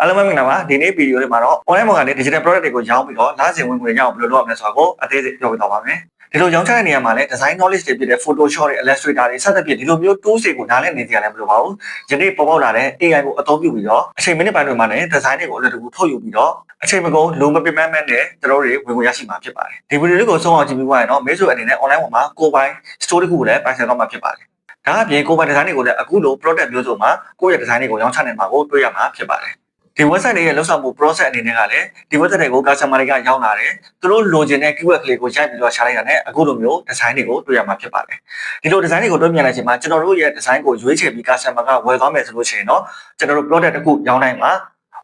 အားလုံးပဲမင်္ဂလာပါဒီနေ့ဗီဒီယိုလေးမှာတော့ online ပေါ်ကနေ digital product တွေကိုရောင်းပြီးတော့လမ်းစဉ်ဝင်ငွေရအောင်ဘယ်လိုလုပ်ရမလဲဆိုတာကိုအသေးစိတ်ပြောပြသွားပါမယ်ဒီလိုရောင်းချတဲ့နေရာမှာလည်း design knowledge တွေဖြစ်တဲ့ Photoshop တွေ Illustrator တွေစသဖြင့်ဒီလိုမျိုး tools တွေကိုနားလည်နေကြရတယ်မလို့ပါဘူးယနေ့ပေါ်ပေါက်လာတဲ့ AI ကိုအသုံးပြုပြီးတော့အချိန်မိနစ်ပိုင်းတွေမှာလည်း design တွေကိုအလွယ်တကူထုတ်ယူပြီးတော့အချိန်မကုန်လုံးမပင်ပန်းမဲ့နဲ့ကျွန်တော်တို့တွေဝင်ငွေရရှိမှာဖြစ်ပါတယ်ဒီဗီဒီယိုလေးကိုဆုံးအောင်ကြည့်ပြီးသွားရင်တော့မေဆိုအနေနဲ့ online ပေါ်မှာကိုယ်ပိုင် store တစ်ခုကိုလည်းပိုင်ဆိုင်သွားမှာဖြစ်ပါတယ်ဒါအပြင်ကိုယ်ပိုင် design တွေကိုလည်းအခုလို product မျိုးစုံမှာကိုယ့်ရဲ့ design တွေကိုရောင်းချနိုင်မှာကိုတွေ့ရမှာဖြစ်ပါတယ် ဒီ website တွေရဲ့လောက်ဆောင်မှု process အနေနဲ့ကလည်းဒီ website တွေကို customer တွေကရောင်းလာတယ်သူတို့လိုချင်တဲ့ keyword ကလေးကိုရိုက်ပြီးတော့ရှာလိုက်တာနဲ့အခုလိုမျိုး design တွေကိုတွေ့ရမှာဖြစ်ပါတယ်ဒီလို design တွေကိုတွေ့မြင်လိုက်ချိန်မှာကျွန်တော်တို့ရဲ့ design ကိုရွေးချယ်ပြီး customer ကဝယ်သွားမယ်ဆိုလို့ရှိရင်တော့ကျွန်တော်တို့ product တစ်ခုရောင်းနိုင်မှာ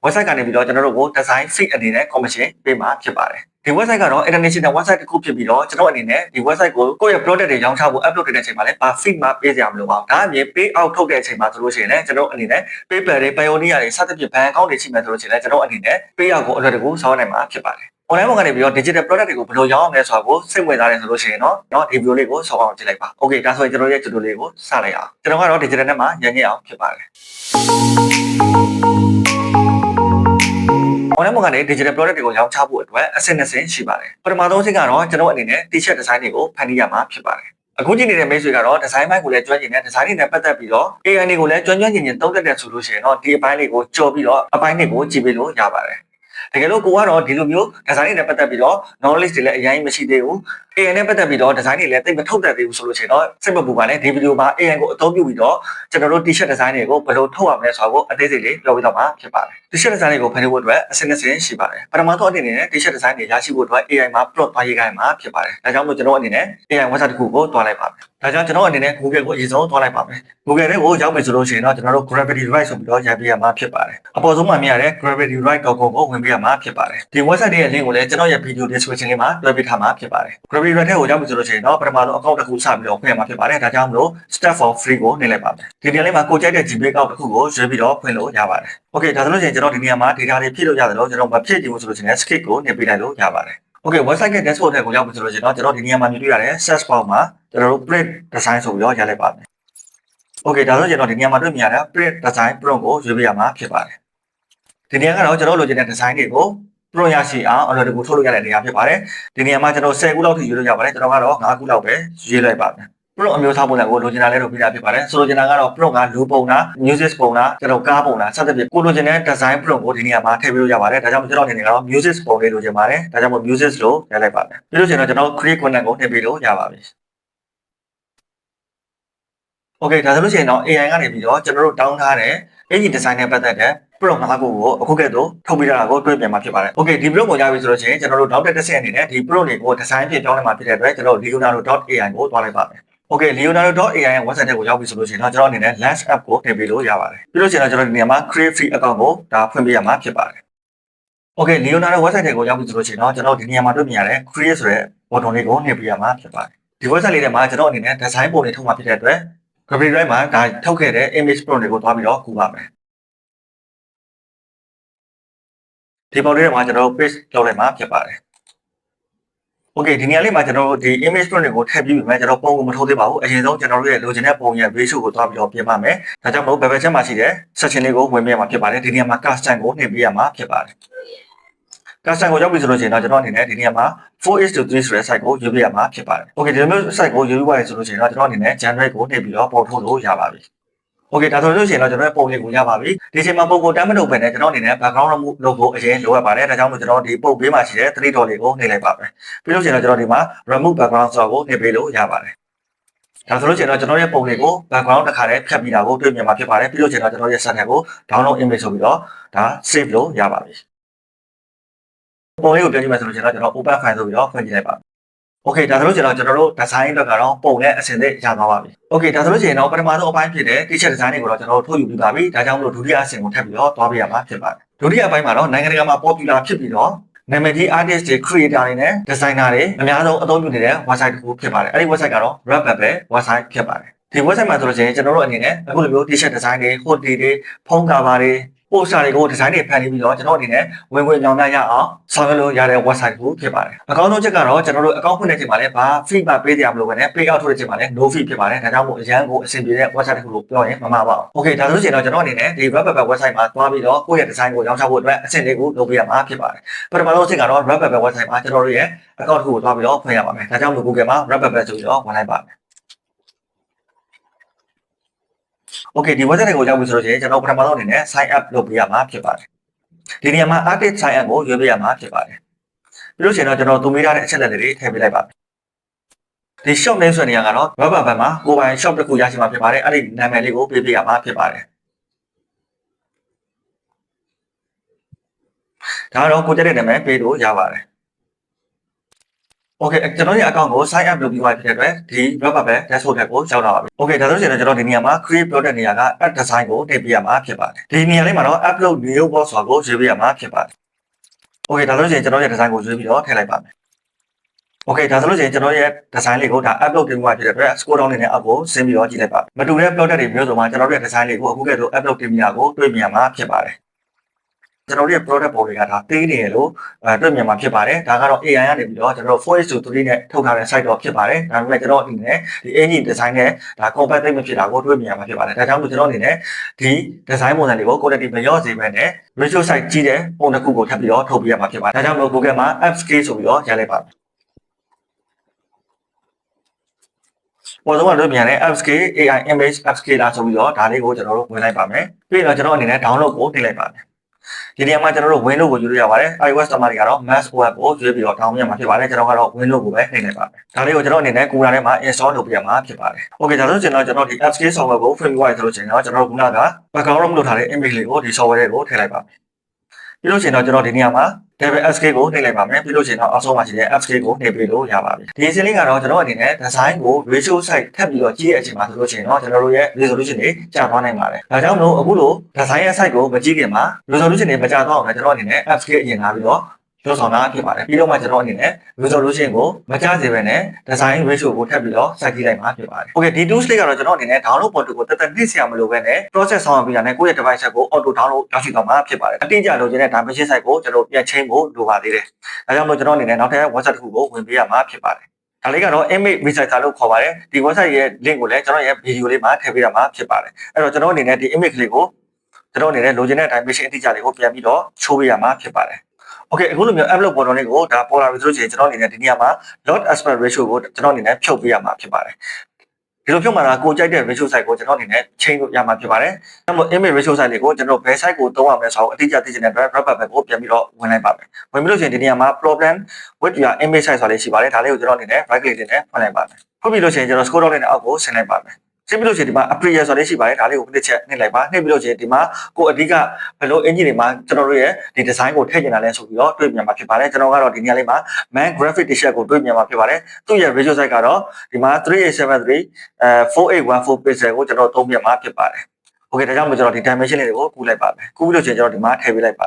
website ကနေပြီးတော့ကျွန်တော်တို့ကို design fee အနေနဲ့ commission ပေးမှာဖြစ်ပါတယ် ဒီ website ကတော့ international website တစ်ခုဖြစ်ပြီးတော့ကျွန်တော်အနေနဲ့ဒီ website ကိုကိုယ့်ရဲ့ product တွေရောင်းချဖို့ upload တဲ့အချိန်မှာလည်းဘာ fee မှပေးစရာမလိုပါဘူး။ဒါအပြင် pay out ထုတ်တဲ့အချိန်မှာဆိုလို့ရှိရင်လည်းကျွန်တော်အနေနဲ့ PayPal တွေ Payoneer တွေစသဖြင့် bank account တွေရှိမှဆိုလို့ရှိရင်လည်းကျွန်တော်အနေနဲ့ pay out ကိုအလွယ်တကူဆောင်နိုင်မှာဖြစ်ပါတယ်။ online ပေါ်ကနေပြီးတော့ digital product တွေကိုဘယ်လိုရောင်းအောင်လဲဆိုတာကိုစိတ်ဝင်စားတယ်ဆိုလို့ရှိရင်တော့နော်ဒီဗီဒီယိုလေးကိုဆောက်အောင်ကြည့်လိုက်ပါ။ Okay ဒါဆိုရင်ကျွန်တော်ရဲ့ tutorial လေးကိုစလိုက်အောင်။ကျွန်တော်ကတော့ digital နဲ့မှရင်းရအောင်ဖြစ်ပါတယ်။ online ပေါ်ကနေ digital product တွေကိုရောင်းချဖို့အတွက်အဆင့်နှစ်ဆင့်ရှိပါတယ်။ပထမဆုံးအဆင့်ကတော့ကျွန်တော်အနေနဲ့ t-shirt design တွေကိုဖန်တီးရမှာဖြစ်ပါတယ်။အခုကြည့်နေတဲ့မိတ်ဆွေကတော့ design ဘက်ကိုလည်းကျွမ်းကျင်တဲ့ design တွေနဲ့ပတ်သက်ပြီးတော့ AI တွေကိုလည်းကျွမ်းကျွမ်းကျင်ကျင်သုံးသပ်တဲ့ဆိုလို့ရှိရင်တော့ဒီအပိုင်းလေးကိုကြော်ပြီးတော့အပိုင်းတွေကိုကြည့်ပြီးလို့ရပါတယ်။ တကယ်လို့ကိုကတော့ဒီလိုမျိုး design တွေနဲ့ပတ်သက်ပြီးတော့ knowledge တွေလည်းအရင်မရှိသေးဘူး AI နဲ့ပတ်သက်ပြီးတော့ design တွေလည်းတိတ်မထုတ်တတ်သေးဘူးဆိုလို့ရှိရင်တော့စိတ်မပူပါနဲ့ဒီဗီဒီယိုမှာ AI ကိုအသုံးပြုပြီးတော့ကျွန်တော်တို့ t-shirt design တွေကိုဘယ်လိုထုတ်ရမလဲဆိုတာကိုအသေးစိတ်လေးပြောပြတော့မှာဖြစ်ပါတယ် t-shirt design တွေကိုဖန်တီးဖို့အတွက်အဆင့်အဆင့်ရှိပါတယ်ပထမဆုံးအနေနဲ့ t-shirt design တွေရရှိဖို့အတွက် AI မှာ prompt သွားရေးခိုင်းမှာဖြစ်ပါတယ်ဒါကြောင့်မို့ကျွန်တော်အနေနဲ့ AI website တစ်ခုကိုတွားလိုက်ပါမယ်ဒါကြောင့်ကျွန်တော်အနေနဲ့ Google ကိုအရင်ဆုံးတွားလိုက်ပါမယ် Google ထဲကိုရောက်မယ်ဆိုလို့ရှိရင်တော့ကျွန်တော်တို့ gravity right ဆိုပြီးတော့ရိုက်ပြရမှာဖြစ်ပါတယ်အပေါ်ဆုံးမှာမြင်ရတဲ့ gravityride.com ကိုဝင်ပြရမှာဖြစ်ပါတယ်ဒီ website ရဲ့ link ကိုလည်းကျွန်တော်ရဲ့ video description လေးမှာတွဲပေးထားမှာဖြစ်ပါတယ် gravity right ထဲကိုရောက်ပြီဆိုလို့ရှိရင်တော့ပထမဆုံး account တစ်ခုစပြီးတော့ဖွင့်ရမှာဖြစ်ပါတယ်ဒါကြောင့်မလို့ step for free ကိုနှိပ်လိုက်ပါမယ်ဒီနေရာလေးမှာကိုကြိုက်တဲ့ Gmail account တစ်ခုကိုရွေးပြီးတော့ဖွင့်လို့ရပါတယ် okay ဒါဆိုလို့ရှိရင်ကျွန်တော်ဒီနေရာမှာ data တွေဖြည့်လို့ရတယ်လို့ကျွန်တော်မဖြည့်ချင်ဘူးဆိုလို့ရှိရင် skip ကိုနှိပ်ပေးလိုက်လို့ရပါတယ် Okay website ရဲ့ dashboard ထဲကိုရောက်ပြီဆိုလို့ရှိရင်တော့ကျွန်တော်ဒီနေရာမှာမြင်တွေ့ရတဲ့ search bar မှာကျွန်တော်တို့ print design ဆိုပြီးတော့ရလိုက်ပါမယ် Okay ဒါဆိုကျွန်တော်ဒီနေရာမှာတွေ့မြင်ရတဲ့ print design prompt ကိုရွေးပေးရမှာဖြစ်ပါတယ်ဒီနေရာကတော့ကျွန်တော်လိုချင်တဲ့ design တွေကို prompt ရရှိအောင်အလွယ်တကူထုတ်လို့ရတဲ့နေရာဖြစ်ပါတယ်ဒီနေရာမှာကျွန်တော်10ခုလောက်ထိရွေးလို့ရပါတယ်ကျွန်တော်ကတော့9ခုလောက်ပဲရွေးလိုက်ပါမယ် prompt အမျိုးအစားပုံစံကိုလိုချင်တာလဲလုပ်ပြတာဖြစ်ပါတယ်ဆိုလိုချင်တာကတော့ prompt ကလူပုံလား music ပုံလားကျွန်တော်ကားပုံလားစသဖြင့်ကိုလိုချင်တဲ့ design prompt ကိုဒီနေရာမှာထည့်ပေးလို့ရပါတယ်ဒါကြောင့်ကျွန်တော်အနေနဲ့ကတော့ music ပုံလေးလိုချင်ပါတယ်ဒါကြောင့်မို့ music လို့ရလိုက်ပါမယ်ပြီးလို့ရှိရင်တော့ကျွန်တော် create content ကိုထည့်ပေးလို့ရပါပြီ Okay ဒါဆိုလို့ရှိရင်တော့ AI ကနေပြီးတော့ကျွန်တော်တို့တောင်းထားတဲ့အင်ဂျင် design နဲ့ပတ်သက်တဲ့ prompt ၅ခုကိုအခုကဲ့သို့ထုတ်ပေးတာကိုတွေ့ပြန်မှာဖြစ်ပါတယ်။ Okay ဒီ prompt ကိုရပြီဆိုလို့ရှိရင်ကျွန်တော်တို့နောက်တစ်တစ်ဆင့်အနေနဲ့ဒီ prompt တွေကို design ဖြစ်ပြောင်းလဲမှာဖြစ်တဲ့အတွက်ကျွန်တော် leonardo.ai ကိုတွားလိုက်ပါမယ်။ Okay leonardo.ai ရဲ့ website ကိုရောက်ပြီဆိုလို့ရှိရင်တော့ကျွန်တော်အနေနဲ့ last app ကိုတင်ပေးလို့ရပါတယ်။ပြီးလို့ရှိရင်တော့ကျွန်တော်ဒီနေရာမှာ create free account ကိုဒါဖွင့်ပေးရမှာဖြစ်ပါတယ်။ Okay leonardo website ကိုရောက်ပြီဆိုလို့ရှိရင်တော့ကျွန်တော်ဒီနေရာမှာတွေ့မြင်ရတဲ့ create ဆိုတဲ့ button လေးကိုနှိပ်ပေးရမှာဖြစ်ပါတယ်။ဒီ website လေးထဲမှာကျွန်တော်အနေနဲ့ design ပုံတွေထုတ်မှာဖြစ်တဲ့အတွက် Gravity Drive မှာဒါထုတ်ခဲ့တဲ့ image prompt တွေကိုတွားပြီးတော့ကူပါမယ်ဒီပုံလေးတွေမှာကျွန်တော်တို့ paste လုပ်လိုက်မှာဖြစ်ပါတယ် Okay ဒီနေရာလေးမှာကျွန်တော်တို့ဒီ image prompt တွေကိုထည့်ပြီးပြီမဲ့ကျွန်တော်ပုံကိုမထိုးသေးပါဘူးအရင်ဆုံးကျွန်တော်တို့ရဲ့လိုချင်တဲ့ပုံရဲ့ ratio ကိုတွားပြီးတော့ပြင်ပါမယ်ဒါကြောင့်မို့ bevel ချက်မှာရှိတဲ့ section လေးကိုဝင်ပြရမှာဖြစ်ပါတယ်ဒီနေရာမှာ custom ကိုနှိပ်ပေးရမှာဖြစ်ပါတယ် custom ကိုရောက်ပြီဆိုလို့ရှိရင်တော့ကျွန်တော်အနေနဲ့ဒီနေရာမှာ4:3ဆိုတဲ့ site ကိုရွေးပြရမှာဖြစ်ပါတယ် Okay ဒီလိုမျိုး site ကိုရွေးပြီးသွားပြီဆိုလို့ရှိရင်တော့ကျွန်တော်အနေနဲ့ generate ကိုနှိပ်ပြီးတော့ပုံထုတ်လို့ရပါပြီ Okay ဒါဆိုလို့ရှိရင်တော့ကျွန်တော်ရဲ့ပုံလေးကိုရပါပြီဒီချိန်မှာပုံကိုတမ်းမလုပ်ဘဲနဲ့ကျွန်တော်အနေနဲ့ background remove လုပ်ဖို့အရင်လိုအပ်ပါတယ်ဒါကြောင့်မို့ကျွန်တော်ဒီပုံပေးမှာရှိတဲ့3 dot လေးကိုနှိပ်လိုက်ပါမယ်ပြီးလို့ရှိရင်တော့ကျွန်တော်ဒီမှာ remove background ဆိုတာကိုနှိပ်ပေးလို့ရပါတယ်ဒါဆိုလို့ရှိရင်တော့ကျွန်တော်ရဲ့ပုံလေးကို background တစ်ခါတည်းဖြတ်ပြီးတာကိုတွေ့မြင်မှာဖြစ်ပါတယ်ပြီးလို့ရှိရင်တော့ကျွန်တော်ရဲ့ set ကို download image ဆိုပြီးတော့ဒါ save လို့ရပါပြီပုံလေးကိုပြန်ကြည့်မယ်ဆိုလို့ရှိရင်တော့ကျွန်တော် open file ဆိုပြီးတော့ဖွင့်ကြည့်လိုက်ပါ Okay ဒါဆိုလို့ရှိရင်တော့ကျွန်တော်တို့ design အတွက်ကတော့ပုံနဲ့အဆင်သင့်ရသွားပါပြီ။ Okay ဒါဆိုလို့ရှိရင်တော့ပထမဆုံးအပိုင်းဖြစ်တဲ့ t-shirt design တွေကိုတော့ကျွန်တော်တို့ထုတ်ယူပြီးပါပြီ။ဒါကြောင့်မလို့ဒုတိယအဆင့်ကိုထပ်ပြီးတော့သွားပြရမှာဖြစ်ပါတယ်။ဒုတိယအပိုင်းမှာတော့နိုင်ငံတကာမှာ popular ဖြစ်ပြီးတော့နာမည်ကြီး artist တွေ creator တွေနဲ့ designer တွေအများဆုံးအသုံးပြုနေတဲ့ website တစ်ခုဖြစ်ပါတယ်။အဲဒီ website ကတော့ Redbubble website ဖြစ်ပါတယ်။ဒီ website မှာဆိုလို့ရှိရင်ကျွန်တော်တို့အနေနဲ့အခုလိုမျိုး t-shirt design တွေ hoodie တွေဖုန်း cover တွေ ပိုစတာတွေကိုဒီဇိုင်းတွေဖန်တီးပြီးတော့ကျွန်တော်အနေနဲ့ဝင်ဝင်ကြောင်များရအောင်ဆောင်ရွက်လို့ရတဲ့ website တစ်ခုဖြစ်ပါတယ်အကောင်းဆုံးချက်ကတော့ကျွန်တော်တို့အကောင့်ဖွင့်တဲ့ချိန်မှာလည်းဘာ fee မှပေးကြရမလို့ပဲနဲ့ pay out ထုတ်တဲ့ချိန်မှာလည်း no fee ဖြစ်ပါတယ်ဒါကြောင့်မို့အရန်ကိုအဆင်ပြေတဲ့ website တစ်ခုလို့ပြောရင်မမှားပါဘူး okay ဒါဆိုရင်တော့ကျွန်တော်အနေနဲ့ဒီ web web website မှာသွားပြီးတော့ကိုယ့်ရဲ့ design ကိုရောင်းချဖို့အတွက်အဆင့်လေးကိုလုပ်ပေးရမှာဖြစ်ပါတယ်ပထမဆုံးအဆင့်ကတော့ web web website မှာကျွန်တော်တို့ရဲ့ account တစ်ခုကိုသွားပြီးတော့ဖွင့်ရပါမယ်ဒါကြောင့်မို့ Google မှာ web web ဆိုပြီးတော့ဝင်လိုက်ပါမယ် Okay ဒီ website ကိုရောက်ပြီဆိုတော့ကျွန်တော်ပထမဆုံးအနေနဲ့ sign up လုပ်ပေးရမှာဖြစ်ပါတယ်ဒီနေရာမှာ artist sign up ကိုရွေးပေးရမှာဖြစ်ပါတယ်ပြီးလို့ရှိရင်တော့ကျွန်တော်သူမေးထားတဲ့အချက်အလက်တွေထည့်ပေးလိုက်ပါမယ်ဒီ shop name ဆိုတဲ့နေရာကတော့ web ဘက်မှာကိုယ်ပိုင် shop တစ်ခုရရှိမှာဖြစ်ပါတယ်အဲ့ဒီနာမည်လေးကိုပေးပေးရမှာဖြစ်ပါတယ်ဒါကတော့ကိုကြတဲ့နာမည်ပေးလို့ရပါတယ် Okay ကျွန်တော်ရဲ့ account ကို sign up လုပ်ပြီးသွားပြီဖြစ်တဲ့အတွက်ဒီ web ဘက် dashboard ဘက်ကိုရောက်လာပါပြီ Okay ဒါဆိုရင်တော့ကျွန်တော်ဒီနေရာမှာ create ပြောတဲ့နေရာက add design ကိုတင်ပြရမှာဖြစ်ပါတယ်ဒီနေရာလေးမှာတော့ upload new box ဆိုတာကိုရွေးပြရမှာဖြစ်ပါတယ် Okay ဒါဆိုရင်ကျွန်တော်ရဲ့ design ကိုရွေးပြီးတော့ထည့်လိုက်ပါမယ် Okay ဒါဆိုလို့ရှိရင်ကျွန်တော်ရဲ့ design လေးကိုဒါ upload တင်ပြဖြစ်တဲ့အတွက် scroll down နေတဲ့အောက်ကိုဆင်းပြီးတော့ကြည့်လိုက်ပါမတူတဲ့ product တွေမျိုးစုံမှာကျွန်တော်တို့ရဲ့ design လေးကိုအခုကဲ့သို့ upload တင်ပြရကိုတွေ့မြင်ရမှာဖြစ်ပါတယ် ကျွန်တော်တို့ရဲ့ product ပုံတွေကဒါသေးနေရလို့အဲတွေ့မြင်မှာဖြစ်ပါတယ်ဒါကတော့ AI ကနေပြီးတော့ကျွန်တော်တို့ 4H to 3နဲ့ထုတ်ထားတဲ့ site တော့ဖြစ်ပါတယ်ဒါပေမဲ့ကျွန်တော်အနေနဲ့ဒီ engine design နဲ့ဒါ compatible သိမဖြစ်တာကိုတွေ့မြင်ရမှာဖြစ်ပါတယ်ဒါကြောင့်မို့ကျွန်တော်အနေနဲ့ဒီ design ပုံစံတွေကို quality မလျော့စေဘဲနဲ့ visual site ကြီးတဲ့ပုံတစ်ခုကိုထပ်ပြီးတော့ထုတ်ပြရမှာဖြစ်ပါတယ်ဒါကြောင့်မို့ Google မှာ upscale ဆိုပြီးတော့ရလိုက်ပါမယ်ပေါ်ဆုံးကတို့မြန်တဲ့ upscale AI image upscale လာဆိုပြီးတော့ဒါလေးကိုကျွန်တော်တို့ဝင်လိုက်ပါမယ်ပြီးတော့ကျွန်တော်အနေနဲ့ download ကိုတင်လိုက်ပါမယ် ဒီနေရာမှာကျွန်တော်တို့ Windows ကိုယူလို့ရပါတယ် iOS တမတွေကတော့ Mac OS ကိုရွေးပြီးတော့ download ရမှာဖြစ်ပါတယ်ကျွန်တော်ကတော့ Windows ကိုပဲနှိပ်လိုက်ပါမယ်ဒါလေးကိုကျွန်တော်အနေနဲ့ Cooler ထဲမှာ install လုပ်ပြရမှာဖြစ်ပါတယ် Okay ဒါဆိုကျွန်တော်ကျွန်တော်ဒီ upscale software ကိုဖွင့်ပြီးသွားပြီဆိုလို့ရှိရင်တော့ကျွန်တော်တို့ခုနက background လုပ်ထားတဲ့ image လေးကိုဒီ software လေးကိုထည့်လိုက်ပါမယ် ပြီးလို့ရှိရင်တော့ကျွန်တော်ဒီနေရာမှာ Level SK ကိုနှိပ်လိုက်ပါမယ်ပြီးလို့ရှိရင်တော့အောက်ဆုံးမှာရှိတဲ့ SK ကိုနှိပ်ပြီးလို့ရပါပြီဒီစင်းလေးကတော့ကျွန်တော်အနေနဲ့ design ကို ratio site ထပ်ပြီးတော့ကြည့်ရတဲ့အချိန်မှာဆိုလို့ရှိရင်တော့ကျွန်တော်တို့ရဲ့ resolution တွေကျသွားနိုင်ပါတယ်ဒါကြောင့်မလို့အခုလို design ရဲ့ site ကိုမကြည့်ခင်မှာ resolution တွေမကျသွားအောင်လည်းကျွန်တော်အနေနဲ့ SK အရင်လာပြီးတော့ ပြောဆောင်တာဖြစ်ပါတယ်ပြီးတော့မှကျွန်တော်အနေနဲ့ resolution ကိုမကျစေဘဲနဲ့ design ratio ကိုထပ်ပြီးတော့စိုက်ကြည့်လိုက်မှာဖြစ်ပါတယ် okay ဒီ tools လေးကတော့ကျွန်တော်အနေနဲ့ download ပေါ်တူကိုတက်တက်နှိမ့်ဆရာမလို့ပဲနဲ့ process ဆောင်ပြီးတာနဲ့ကိုယ့်ရဲ့ device ကို auto download ရရှိသွားမှာဖြစ်ပါတယ်အတိအကျလိုချင်တဲ့ dimension site ကိုကျွန်တော်ပြန်ချိန်ဖို့လိုပါသေးတယ်ဒါကြောင့်မလို့ကျွန်တော်အနေနဲ့နောက်ထပ် website တစ်ခုကိုဝင်ပေးရမှာဖြစ်ပါတယ်ဒါလေးကတော့ image researcher လို့ခေါ်ပါတယ်ဒီ website ရဲ့ link ကိုလည်းကျွန်တော်ရဲ့ video လေးမှာထည့်ပေးရမှာဖြစ်ပါတယ်အဲ့တော့ကျွန်တော်အနေနဲ့ဒီ image လေးကိုကျွန်တော်အနေနဲ့လိုချင်တဲ့ dimension အတိအကျလေးကိုပြန်ပြီးတော့ချိုးပေးရမှာဖြစ်ပါတယ် Okay အခုလိုမျိုး upload ပေါ်တော်လေးကိုဒါပေါ်လာပြီဆိုလို့ရှိရင်ကျွန်တော်အနေနဲ့ဒီနေရာမှာ lot aspect ratio ကိုကျွန်တော်အနေနဲ့ဖြုတ်ပေးရမှာဖြစ်ပါတယ်ဒီလိုဖြုတ်မှာကကိုကြိုက်တဲ့ ratio size ကိုကျွန်တော်အနေနဲ့ချိန်လို့ရမှာဖြစ်ပါတယ်။ဒါမှမဟုတ် image ratio size တွေကိုကျွန်တော်ဘယ် size ကိုသုံးရမလဲဆိုတော့အတိအကျသိချင်တဲ့အတွက် wrap up ကိုပြန်ပြီးတော့ဝင်လိုက်ပါမယ်။ဝင်ပြီးလို့ရှိရင်ဒီနေရာမှာ problem with your image size ဆိုတာလေးရှိပါတယ်။ဒါလေးကိုကျွန်တော်အနေနဲ့ right click နဲ့ဖွင့်လိုက်ပါမယ်။ဖွင့်ပြီးလို့ရှိရင်ကျွန်တော် scroll down နဲ့အောက်ကိုဆင်းလိုက်ပါမယ်။ ဆင်းပြီးလို့ရှိရင်ဒီမှာ appeal ဆိုတာလေးရှိပါတယ်။ဒါလေးကိုတစ်ချက်နှိပ်လိုက်ပါ။နှိပ်ပြီးလို့ရှိရင်ဒီမှာကိုအဓိကဘယ်လို engine တွေမှာကျွန်တော်တို့ရဲ့ဒီ design ကိုထည့်ကျင်တာလဲဆိုပြီးတော့တွေ့မြင်မှာဖြစ်ပါတယ်။ကျွန်တော်ကတော့ဒီနေရာလေးမှာ man graphic t-shirt ကိုတွေ့မြင်မှာဖြစ်ပါတယ်။သူ့ရဲ့ visual size ကတော့ဒီမှာ3873အဲ4814 pixel ကိုကျွန်တော်သုံးပြမှာဖြစ်ပါတယ်။ Okay ဒါကြောင့်မို့ကျွန်တော်ဒီ dimension လေးတွေကိုကူးလိုက်ပါမယ်။ကူးပြီးလို့ရှိရင်ကျွန်တော်ဒီမှာထည့်ပေးလိုက်ပါ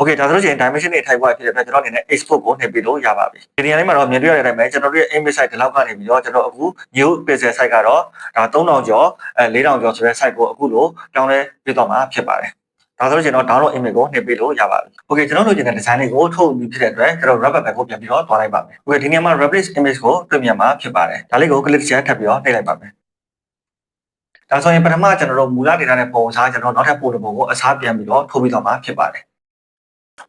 Okay ဒါဆိုလို့ရှိရင် dimension တွေထိုက်ပွားဖြစ်တဲ့အတွက်ကျွန်တော်အနေနဲ့ export ကိုနှိပ်ပြီးလို့ရပါပြီ။ဒီနေရာလေးမှာတော့မြင်တွေ့ရတဲ့အတိုင်းပဲကျွန်တော်တို့ရဲ့ image site ဒီလောက်ကနေပြီးတော့ကျွန်တော်အခု new pixel site ကတော့ဒါ3000ကျော်အဲ4000ကျော်ဆိုတဲ့ site ကိုအခုလိုပြောင်းလဲပြတော့မှာဖြစ်ပါတယ်။ဒါဆိုလို့ရှိရင်တော့ download image ကိုနှိပ်ပြီးလို့ရပါပြီ။ Okay ကျွန်တော်တို့လိုချင်တဲ့ design လေးကိုထုတ်ပြီးဖြစ်တဲ့အတွက်ကျွန်တော် rubber band ကိုပြန်ပြီးတော့သွားလိုက်ပါမယ်။ Okay ဒီနေရာမှာ replace image ကိုတွေ့မြင်မှာဖြစ်ပါတယ်။ဒါလေးကို click ချက်ထပ်ပြီးတော့နှိပ်လိုက်ပါမယ်။ဒါဆိုရင်ပထမကျွန်တော်တို့မူလ data နဲ့ပုံစားကျွန်တော်နောက်ထပ်ပုံတစ်ပုံကိုအစားပြန်ပြီးတော့ထုတ်ပြီးတော့မှာဖြစ်ပါတယ်။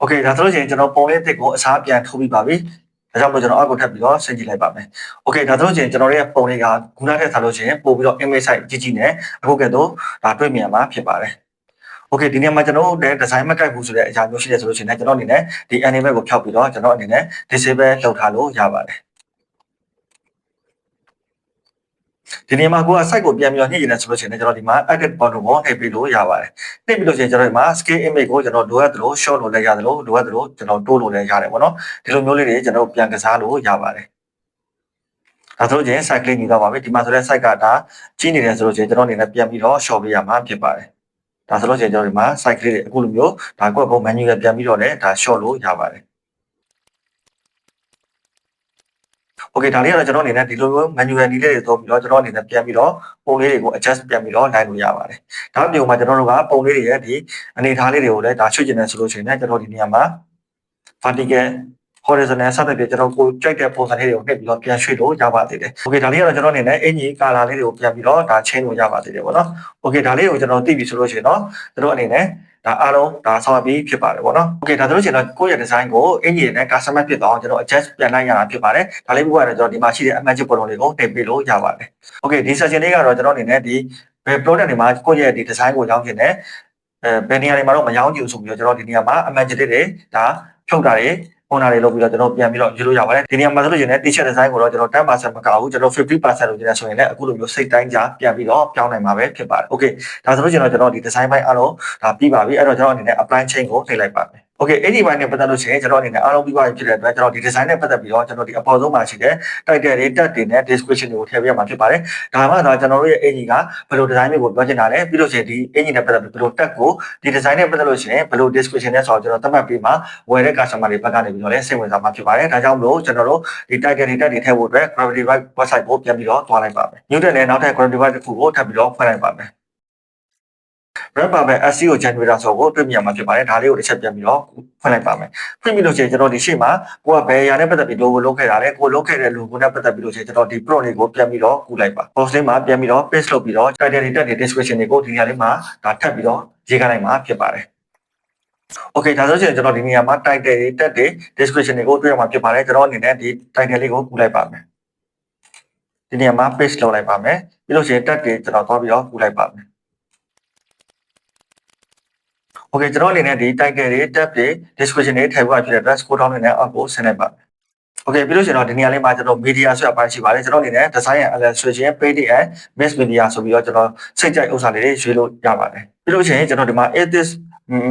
Okay ဒါဆိုလို့ရှိရင်ကျွန်တော်ပုံလေးတစ်ကိုအစားပြန်ထုတ်ပြီးပါပြီ။ဒါကြောင့်မို့ကျွန်တော်အောက်ကိုထပ်ပြီးတော့ဆင်ကြည့်လိုက်ပါမယ်။ Okay ဒါဆိုလို့ရှိရင်ကျွန်တော်ရဲ့ပုံလေးကခုနကထက်စားလို့ရှိရင်ပို့ပြီးတော့ image site ကြီးကြီးနဲ့အခုကဲတော့ဒါတွေ့မြင်မှာဖြစ်ပါတယ်။ Okay ဒီနေရာမှာကျွန်တော်တို့ design မကိုက်ဘူးဆိုတဲ့အရာမျိုးရှိတယ်ဆိုလို့ရှိရင်ကျွန်တော်အနေနဲ့ဒီ animate ကိုဖျောက်ပြီးတော့ကျွန်တော်အနေနဲ့ disable လုပ်ထားလို့ရပါတယ်။ ဒီနေရာမှာကိုက site ကိုပြန်ပြီးတော့ညှိနေတယ်ဆိုလို့ရှိရင်ကျွန်တော်ဒီမှာ edit button ကိုနှိပ်ပြီးလို့ရပါတယ်။နှိပ်ပြီးလို့ရှိရင်ကျွန်တော်ဒီမှာ scale image ကိုကျွန်တော်လိုအပ်သလို short လို့လည်းရတယ်လို့လိုအပ်သလိုကျွန်တော်တိုးလို့လည်းရတယ်ပေါ့နော်။ဒီလိုမျိုးလေးတွေကျွန်တော်ပြန်ကစားလို့ရပါတယ်။ဒါဆိုရင် site ကလေးညီတော့ပါပြီဒီမှာဆိုတဲ့ site ကဒါကြီးနေတယ်ဆိုလို့ရှိရင်ကျွန်တော်အနေနဲ့ပြန်ပြီးတော့ short ပေးရမှာဖြစ်ပါတယ်။ဒါဆိုလို့ရှိရင်ကျွန်တော်ဒီမှာ site ကလေးတွေအခုလိုမျိုးဒါကွက်ပုံ menu နဲ့ပြန်ပြီးတော့လည်းဒါ short လို့ရပါတယ်။ Okay ဒါလေးကတော့ကျွန်တော်အနေနဲ့ဒီလိုမျိုး manual နည်းလေးတွေသုံးပြီးတော့ကျွန်တော်အနေနဲ့ပြန်ပြီးတော့ပုံလေးတွေကို adjust ပြန်ပြီးတော့နိုင်လို့ရပါတယ်။ဒါအပြင်မှာကျွန်တော်တို့ကပုံလေးတွေရဲ့ဒီအနေအထားလေးတွေကိုလည်းဒါချွတ်ကျင်နေဆိုလို့ရှိရင်လည်းကျွန်တော်ဒီနေရာမှာ vertical horizontal စသဖြင့်ကျွန်တော်ကိုကြိုက်တဲ့ပုံစံလေးတွေကိုနှိပ်ပြီးတော့ပြန်ရွှေ့လို့ရပါသေးတယ်။ Okay ဒါလေးကတော့ကျွန်တော်အနေနဲ့အင်ကြီး color လေးတွေကိုပြန်ပြီးတော့ဒါချင်းလို့ရပါသေးတယ်ပေါ့နော်။ Okay ဒါလေးကိုကျွန်တော်သိပြီဆိုလို့ရှိရင်တော့ကျွန်တော်အနေနဲ့ဒါအားလုံးဒါဆောက်ပြီးဖြစ်ပါတယ်ပေါ့နော်။ Okay ဒါဆိုလို့ရှိရင်တော့ကိုယ့်ရဲ့ design ကိုအင်ကြီးနဲ့ customer ဖြစ်သွားအောင်ကျွန်တော် adjust ပြန်လိုက်ရတာဖြစ်ပါတယ်။ဒါလေးပို့ရတယ်ကျွန်တော်ဒီမှာရှိတဲ့ image ပုံလုံးတွေကိုတင်ပေးလို့ရပါတယ်။ Okay ဒီ section လေးကတော့ကျွန်တော်အနေနဲ့ဒီဘယ် product တွေမှာကိုယ့်ရဲ့ဒီ design ကိုရောင်းချင်တယ်အဲဘယ်နေရာတွေမှာတော့မရောင်းချင်ဘူးဆိုပြီးတော့ကျွန်တော်ဒီနေရာမှာ image လေးတွေဒါဖြုတ်တာတွေ ပုံနာတွေလုပ်ပြီးတော့ကျွန်တော်ပြန်ပြီးတော့ယူလို့ရပါတယ်ဒီနေရာမှာဆိုလို့ရှိရင် t-shirt design ကိုတော့ကျွန်တော်10%မကဘူးကျွန်တော်50%လို့ကျွန်တော်ဆိုရင်လည်းအခုလိုမျိုးစိတ်တိုင်းကြပြန်ပြီးတော့ပြောင်းနိုင်မှာပဲဖြစ်ပါတယ် okay ဒါဆိုလို့ကျွန်တော်ကျွန်တော်ဒီ design ဘိုင်းအားလုံးဒါပြီးပါပြီအဲ့တော့ကျွန်တော်အနေနဲ့ apply chain ကိုနှိပ်လိုက်ပါမယ် okay အဲ့ဒီဘိုင်းနဲ့ပတ်သက်လို့ရှိရင်ကျွန်တော်အနေနဲ့အားလုံးပြီးသွားပြီဖြစ်တဲ့အတွက်ကျွန်တော်ဒီ design နဲ့ပတ်သက်ပြီးတော့ကျွန်တော်ဒီအပေါ်ဆုံးမှာရှိတဲ့ title တွေ tag တွေနဲ့ description တွေကိုထည့်ပေးရမှာဖြစ်ပါတယ်ဒါမှတော့ကျွန်တော်တို့ရဲ့အင်ဂျင်ကဘယ်လို design တွေကိုပြောချင်တာလဲပြီးလို့ရှိရင်ဒီအင်ဂျင်နဲ့ပတ်သက်ပြီးဘယ်လို tag ကိုဒီ design နဲ့ပတ်သက်လို့ရှိရင်ဘယ်လို description နဲ့ဆိုတော့ကျွန်တော်သတ်မှတ်ပြီးမှဝယ်တဲ့ customer တွေဘက်ကနေပြီးတော့လည်းစိတ်ဝင်စားမှာဖြစ်ပါတယ်ဒါကြောင့်မလို့ကျွန်တော်တို့ဒီ title တွေ tag တွေထည့်ဖို့အတွက် gravity right website ကိုပြန်ပြီးတော့သွားလိုက်ပါမယ် new တဲ့လည်းနောက်ထပ် gravity right တစ်ခုကိုထပ်ပြီးတော့ဖွင့်လိုက်ပါမယ် brand ပါမယ် SEO generator ဆိုကိုတွေ့မြင်မှာဖြစ်ပါတယ်ဒါလေးကိုတစ်ချက်ပြန်ပြီးတော့ဖွင့်လိုက်ပါမယ်ဖွင့်ပြီးလို့ရှိရင်ကျွန်တော်ဒီရှေ့မှာကိုကဘယ်အရာနဲ့ပတ်သက်ပြီး logo လုပ်ခဲ့တာလဲကိုလုပ်ခဲ့တဲ့ logo နဲ့ပတ်သက်ပြီးလို့ရှိရင်ကျွန်တော်ဒီ prompt လေးကိုပြန်ပြီးတော့ကူလိုက်ပါ post လေးမှာပြန်ပြီးတော့ paste လုပ်ပြီးတော့ title တွေတက်တဲ့ description တွေကိုဒီနေရာလေးမှာဒါထပ်ပြီးတော့ရေးခိုင်းလိုက်မှာဖြစ်ပါတယ် Okay ဒါဆိုရင်ကျွန်တော်ဒီနေရာမှာ title တွေတက်တဲ့ description တွေကိုတွေ့ရမှာဖြစ်ပါတယ်ကျွန်တော်အနေနဲ့ဒီ title လေးကိုကူလိုက်ပါမယ်ဒီနေရာမှာ paste လုပ်လိုက်ပါမယ်ပြီးလို့ရှိရင်တက်တွေကျွန်တော်သွားပြီးတော့ကူလိုက်ပါမယ် Okay ကျွန်တော်အနေနဲ့ဒီ title တွေ tab တွေ description တွေထည့်ဖို့ဖြစ်တဲ့အတွက် scroll down နဲ့အောက်ကိုဆင်းလိုက်ပါမယ် Okay ပြီးလို့ရှိရင်တော့ဒီနေရာလေးမှာကျွန်တော် media ဆိုတဲ့အပိုင်းရှိပါတယ်ကျွန်တော်အနေနဲ့ design and illustration painting and mix media ဆိုပြီးတော့ကျွန်တော်စိတ်ကြိုက်ဥစ္စာလေးတွေရွေးလို့ရပါတယ်ပြီးလို့ရှိရင်ကျွန်တော်ဒီမှာ is this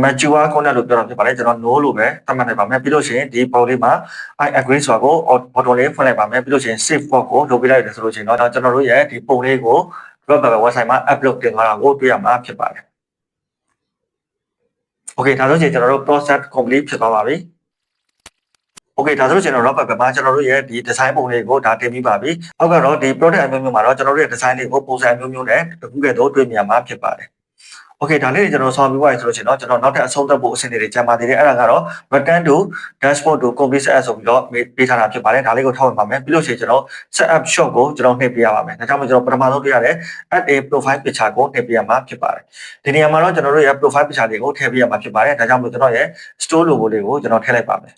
mature content လို့ပြောတာဖြစ်ပါတယ်ကျွန်တော် no လို့ပဲသတ်မှတ်လိုက်ပါမယ်ပြီးလို့ရှိရင်ဒီပုံလေးမှာ I agree ဆိုတာကို button လေးဖွင့်လိုက်ပါမယ်ပြီးလို့ရှိရင် save for ကိုလုပ်ပေးလိုက်တယ်ဆိုလို့ရှိရင်တော့ကျွန်တော်တို့ရဲ့ဒီပုံလေးကို web website မှာ upload တင်သွားတာကိုတွေ့ရမှာဖြစ်ပါတယ် Okay ဒါဆိုရင်ကျွန်တော်တို့ process complete ဖြစ်သွားပါပြီ Okay ဒါဆိုလို့ကျွန်တော် Robert ဘက်မှာကျွန်တော်တို့ရဲ့ဒီ design ပုံတွေကိုဒါတင်ပြီးပါပြီ။အောက်ကတော့ဒီ product အမျိုးမျိုးမှာတော့ကျွန်တော်တို့ရဲ့ design တွေကိုပုံစံအမျိုးမျိုးနဲ့အခုကဲ့သို့တွေ့မြင်မှာဖြစ်ပါတယ်။ Okay ဒါလေးတွေကျွန်တော်ဆောင်ပြီးပါပြီဆိုလို့ရှိရင်တော့ကျွန်တော်နောက်ထပ်အဆုံးသတ်ဖို့အဆင့်တွေကြာပါသေးတယ်အဲ့ဒါကတော့ return to dashboard to complete as ဆိုပြီးတော့ပေးထားတာဖြစ်ပါတယ်ဒါလေးကိုထောက်ဝင်ပါမယ်ပြီးလို့ရှိရင်ကျွန်တော် set up shop ကိုကျွန်တော်နှိပ်ပေးရပါမယ်ဒါကြောင့်မို့ကျွန်တော်ပထမဆုံးတွေ့ရတဲ့ add a profile picture ကိုနှိပ်ပေးရမှာဖြစ်ပါတယ်ဒီနေရာမှာတော့ကျွန်တော်တို့ရဲ့ profile picture တွေကိုထည့်ပေးရမှာဖြစ်ပါတယ်ဒါကြောင့်မို့ကျွန်တော်ရဲ့ store logo လေးကိုကျွန်တော်ထည့်လိုက်ပါမယ်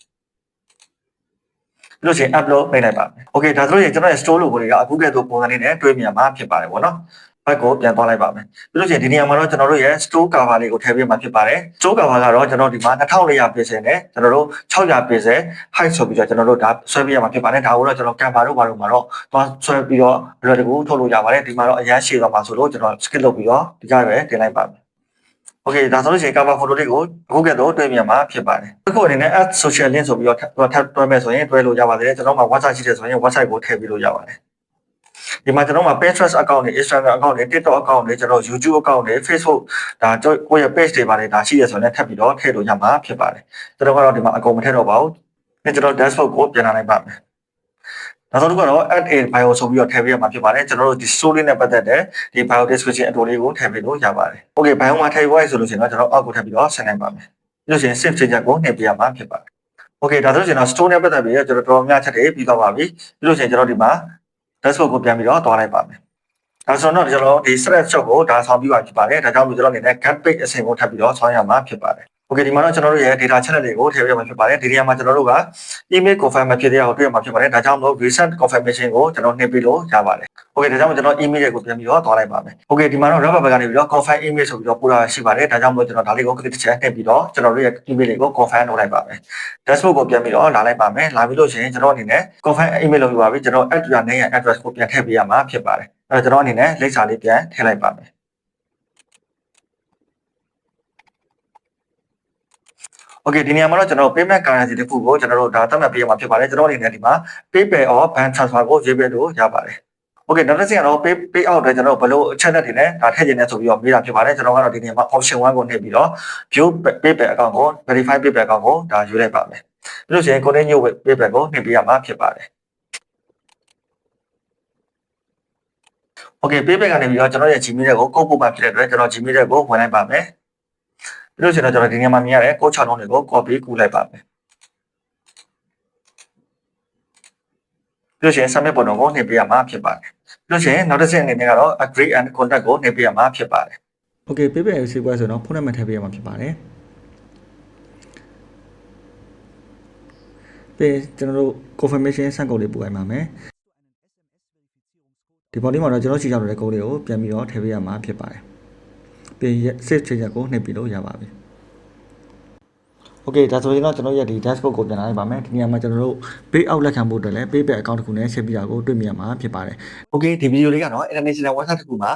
ပြီးလို့ရှိရင် upload နှိပ်လိုက်ပါမယ်။ Okay ဒါဆိုရင်ကျွန်တော်ရဲ့ store logo တွေကအခုကဲ့သို့ပုံစံလေးနဲ့တွေ့မြင်မှာဖြစ်ပါတယ်ပေါ့နော်။ ဘက်ကိုပြန်သွားလိုက်ပါမယ်။ပြီးလို့ရှိရင်ဒီနေရာမှာတော့ကျွန်တော်တို့ရဲ့ store cover လေးကိုထည့်ပေးမှာဖြစ်ပါတယ်။ store cover ကတော့ကျွန်တော်ဒီမှာ2400 pixel နဲ့ကျွန်တော်တို့600 pixel height ဆိုပြီးတော့ကျွန်တော်တို့ဒါဆွဲပေးရမှာဖြစ်ပါတယ်။ဒါကိုတော့ကျွန်တော် camera တို့ဘာလို့မှာတော့သွားဆွဲပြီးတော့ဘယ်လိုတကူထုတ်လို့ရပါတယ်။ဒီမှာတော့အရန်ရှည်သွားမှာဆိုလို့ကျွန်တော် skip လုပ်ပြီးတော့ဒီကြရွယ်တင်လိုက်ပါမယ်။ Okay ဒါဆိုလို့ရှိရင် cover photo လေးကိုအခုကဲ့သို့တွေ့မြင်မှာဖြစ်ပါတယ်။အခုအနေနဲ့ add social link ဆိုပြီးတော့ထပ်တွဲမယ်ဆိုရင်တွဲလို့ရပါတယ်။ကျွန်တော်မှာ WhatsApp ရှိတယ်ဆိုရင် WhatsApp ကိုထည့်ပြီးလို့ရပါတယ်။ ဒီမှာကျွန်တော်မှာ Pinterest account တွေ Instagram account တွေ TikTok account တွေကျွန်တော် YouTube account တွေ Facebook ဒါကိုယ့်ရဲ့ page တွေပါတယ်ဒါရှိရဆိုရင်ထပ်ပြီးတော့ထည့်လို့ရမှာဖြစ်ပါတယ်။ကျွန်တော်ကတော့ဒီမှာအကုန်မထည့်တော့ပါဘူး။ကျွန်တော် dashboard ကိုပြန်လာလိုက်ပါမယ်။နောက်ဆုံးတစ်ခုကတော့ add a bio ဆိုပြီးတော့ထည့်ပေးရမှာဖြစ်ပါတယ်ကျွန်တော်တို့ဒီ story နဲ့ပတ်သက်တဲ့ဒီ bio description အတူလေးကိုထည့်ပေးလို့ရပါတယ် okay bio မှာထည့်ဖို့ဆိုလို့ရှိရင်တော့ကျွန်တော်အောက်ကိုထည့်ပြီးတော့ဆက်နိုင်ပါမယ်ပြီးလို့ရှိရင် save change ကိုနှိပ်ပေးရမှာဖြစ်ပါတယ် okay ဒါဆိုရင်တော့ store နဲ့ပတ်သက်ပြီးတော့ကျွန်တော်တော်များချက်တွေပြီးတော့ပါပြီပြီးလို့ရှိရင်ကျွန်တော်ဒီမှာ dashboard ကိုပြန်ပြီးတော့သွားလိုက်ပါမယ်ဒါဆိုတော့ကျွန်တော်ဒီ thread shop ကိုဒါဆောင်ပြီးပါဖြစ်ပါတယ်ဒါကြောင့်မို့ကျွန်တော်အနေနဲ့ get page အဆင့်ကိုထပ်ပြီးတော့ဆောင်ရမှာဖြစ်ပါတယ် Okay ဒီမှာတော့ကျွန်တော်တို့ရဲ့ data channel တွေကိုထည့်ရမှာဖြစ်ပါတယ်ဒီနေရာမှာကျွန်တော်တို့က email confirm မဖြစ်သေးအောင်တွေ့ရမှာဖြစ်ပါတယ်ဒါကြောင့်မလို့ recent confirmation ကိုကျွန်တော်နှိပ်ပြီးလို့ရပါတယ် Okay ဒါကြောင့်ကျွန်တော် email တွေကိုပြန်ပြီးတော့သွားလိုက်ပါမယ် Okay ဒီမှာတော့ rubber band ကနေပြီးတော့ confirm email ဆိုပြီးတော့ပို့တာရှိပါတယ်ဒါကြောင့်မလို့ကျွန်တော်ဒါလေးကို click တစ်ချက်နှိပ်ပြီးတော့ကျွန်တော်တို့ရဲ့ email တွေကို confirm လုပ်လိုက်ပါမယ် dashboard ကိုပြန်ပြီးတော့လာလိုက်ပါမယ်လာပြီးလို့ရှိရင်ကျွန်တော်အနေနဲ့ confirm email လုပ်ပြီးပါပြီကျွန်တော် add your name and address ကိုပြန်ထည့်ပေးရမှာဖြစ်ပါတယ်အဲတော့ကျွန်တော်အနေနဲ့လိပ်စာလေးပြန်ထည့်လိုက်ပါမယ် Okay ဒီနေရာမှာတော့ကျွန်တော် payment currency တစ်ခုကိုကျွန်တော်တို့ဒါသတ်မှတ်ပေးရမှာဖြစ်ပါတယ်ကျွန်တော်အနေနဲ့ဒီမှာ PayPal or bank transfer ကိုရေးပေးလို့ရပါတယ် Okay နောက်တစ်ဆင့်ကတော့ pay pay out တွေကျွန်တော်ဘယ်လိုအချက်လက်တွေနဲ့ဒါထည့်ခြင်းနဲ့ဆိုပြီးတော့မေးတာဖြစ်ပါတယ်ကျွန်တော်ကတော့ဒီနေရာမှာ option 1ကိုနှိပ်ပြီးတော့ view PayPal account ကို verify PayPal account ကိုဒါယူလိုက်ပါမယ်ပြီးလို့ရှိရင် continue with PayPal ကိုနှိပ်ပေးရမှာဖြစ်ပါတယ် Okay payback ကနေပြီးတော့ကျွန်တော်ရဲ့ Gmail ကိုကုတ်ဖို့ပါဖြစ်တဲ့အတွက်ကျွန်တော် Gmail ကိုဝင်လိုက်ပါမယ် ပြီးလို့ရှိရင်တော့ကျွန်တော်ဒီနေရာမှာမြင်ရတဲ့ကို6လုံးတွေကို copy ကူးလိုက်ပါမယ်ပြီးလို့ရှိရင် submit ဘုံတော့ကိုနှိပ်ပေးရမှာဖြစ်ပါတယ်ပြီးလို့ရှိရင်နောက်တစ်ဆင့်အနေနဲ့ကတော့ agree and contact ကိုနှိပ်ပေးရမှာဖြစ်ပါတယ် Okay payback sequence ဆိုတော့ဖုန်းနံပါတ်ထည့်ပေးရမှာဖြစ်ပါတယ်ပြီးကျွန်တော်တို့ confirmation စံကုတ်လေးပို့လိုက်ပါမယ်ဒီပေါ်လေးမှာတော့ကျွန်တော်ချီချောက်တဲ့ကုတ်လေးကိုပြန်ပြီးတော့ထည့်ပေးရမှာဖြစ်ပါတယ် ပြီး save change ကိုနှိပ်ပြီးလို့ရပါပြီ Okay ဒါဆိုရင်တော့ကျွန်တော်ရဲ့ဒီ dashboard ကိုပြန်လာလိုက်ပါမယ်ဒီနေရာမှာကျွန်တော်တို့ pay out လက်ခံဖို့အတွက်လည်း payback account တစ်ခုနဲ့ဆက်ပြီးတာကိုတွေ့မြင်ရမှာဖြစ်ပါတယ် Okay ဒီဗီဒီယိုလေးကတော့ international website တစ်ခုမှာ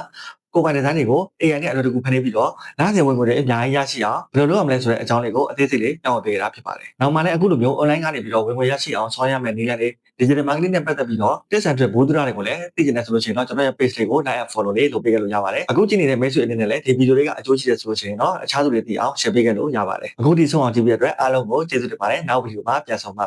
ကိုယ်ပိုင်ဒီဇိုင်းတွေကို AI နဲ့အလွယ်တကူဖန်တီးပြီးတော့နားစင်ဝင်ကိုလည်းအများကြီးရရှိအောင်ဘယ်လိုလုပ်ရမလဲဆိုတဲ့အကြောင်းလေးကိုအသေးစိတ်လေးတောင်းပေးရတာဖြစ်ပါတယ်။နောက်မှလည်းအခုလိုမျိုး online ကနေပြီးတော့ဝင်ငွေရရှိအောင်ဆောင်ရွက်ရမယ့်နည်းလမ်းတွေ digital marketing နဲ့ပတ်သက်ပြီးတော့ tips and tricks ဘိုးဒရာတွေကိုလည်းသိချင်တယ်ဆိုလို့ရှိရင်တော့ကျွန်တော်ရဲ့ page လေးကို like and follow လေးလုပ်ပေးခဲ့လို့ရပါတယ်။အခုကြည့်နေတဲ့ message အနေနဲ့လည်းဒီဗီဒီယိုလေးကအကျိုးရှိတယ်ဆိုလို့ရှိရင်တော့အခြားသူတွေသိအောင် share ပေးခဲ့လို့ရပါတယ်။အခုဒီဆုံးအောင်ကြည့်ပြီးတဲ့အတွက်အားလုံးကိုကျေးဇူးတင်ပါတယ်။နောက်ဗီဒီယိုမှာပြန်ဆောင်ပါ